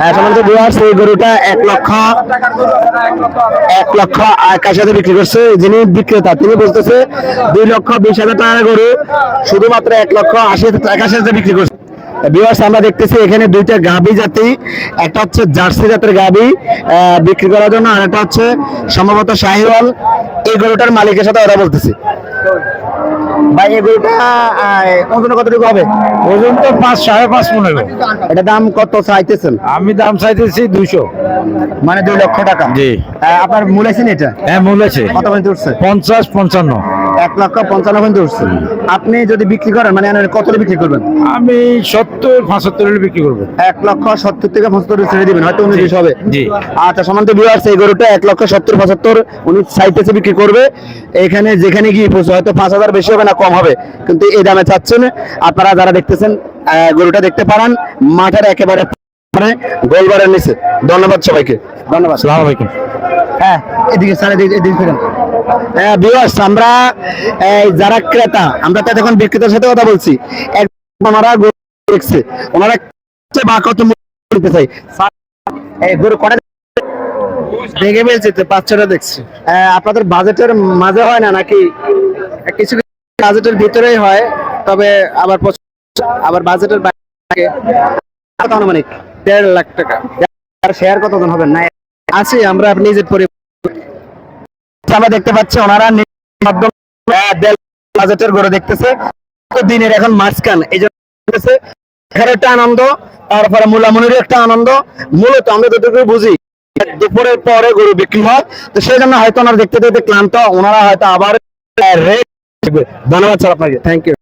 হ্যাঁ গরুটা এক লক্ষ এক লক্ষ হাজার বিক্রি করছে। যিনি বিক্রেতা, তিনি বলতেছে দুই লক্ষ গরু, শুধুমাত্র এক লক্ষ আশি বিক্রি করছে। আমরা দেখতেছি এখানে দুইটা গাবি জাতি, একটা হচ্ছে জার্সি জাতের গাবি বিক্রি করার জন্য, আর একটা হচ্ছে সম্ভবত শাহিওয়াল। এই গরুটার মালিকের সাথে ওরা বলতেছি। ভাই এই গরুটা ওজন কতটুকু হবে? ওজন তো পাঁচ সাড়ে পাঁচ পনেরো এটা দাম কত চাইতেছেন? আমি দাম চাইতেছি দুইশো। মানে দুই লক্ষ টাকা। জি। আপনার মূল আছেন এটা? হ্যাঁ মূল আছে। কত পর্যন্ত উঠছে? পঞ্চাশ পঞ্চান্ন। এক লক্ষ পঞ্চান্ন পর্যন্ত উঠছে। আপনি যদি বিক্রি করেন মানে কত বিক্রি করবেন? আমি সত্তর পঁচাত্তর বিক্রি করব। এক লক্ষ সত্তর থেকে পঁচাত্তর ছেড়ে দিবেন হয়তো উনিশ হবে। জি। আচ্ছা সমান্ত বিয়ার্স এই গরুটা এক লক্ষ সত্তর পঁচাত্তর উনি সাইটেছে বিক্রি করবে। এখানে যেখানে গিয়ে পৌঁছে হয়তো পাঁচ হাজার বেশি হবে না কম হবে। কিন্তু এই দামে চাচ্ছেন। আপনারা যারা দেখতেছেন গরুটা দেখতে পারেন মাঠের একেবারে মানে গোলবারের নিচে। ধন্যবাদ সবাইকে। ধন্যবাদ। সালাম আলাইকুম। হ্যাঁ এদিকে স্যার এদিকে এদিকে ফিরেন। হ্যাঁ আমরা যারা ক্রেতা আমরা তো এখন বিক্রেতার সাথে কথা বলছি। ওনারা দেখছে। ওনারা বা কত মূল্য চাই। এই গরু কটা দেখে ফেলছি তো বাচ্চাটা দেখছি। আপনাদের বাজেটের মাঝে হয় না নাকি? কিছু কিছু বাজেটের ভিতরেই হয় তবে আবার আবার বাজেটের বাইরে আনুমানিক দেড় লাখ টাকা। শেয়ার কতজন হবেন? না আছি, আমরা নিজের পরিবার আমরা দেখতে পাচ্ছি ওনারা বাজেটের গরু দেখতেছে। দিনের এখন মাঝখান, এই জন্য একটা আনন্দ, তারপরে মুলামুনির একটা আনন্দ। মূলত আমরা যতটুকু বুঝি, দুপুরের পরে গরু বিক্রি হয়, তো সেই জন্য হয়তো ওনারা দেখতে দেখতে ক্লান্ত, ওনারা হয়তো আবার ধন্যবাদ স্যার আপনাকে। Thank you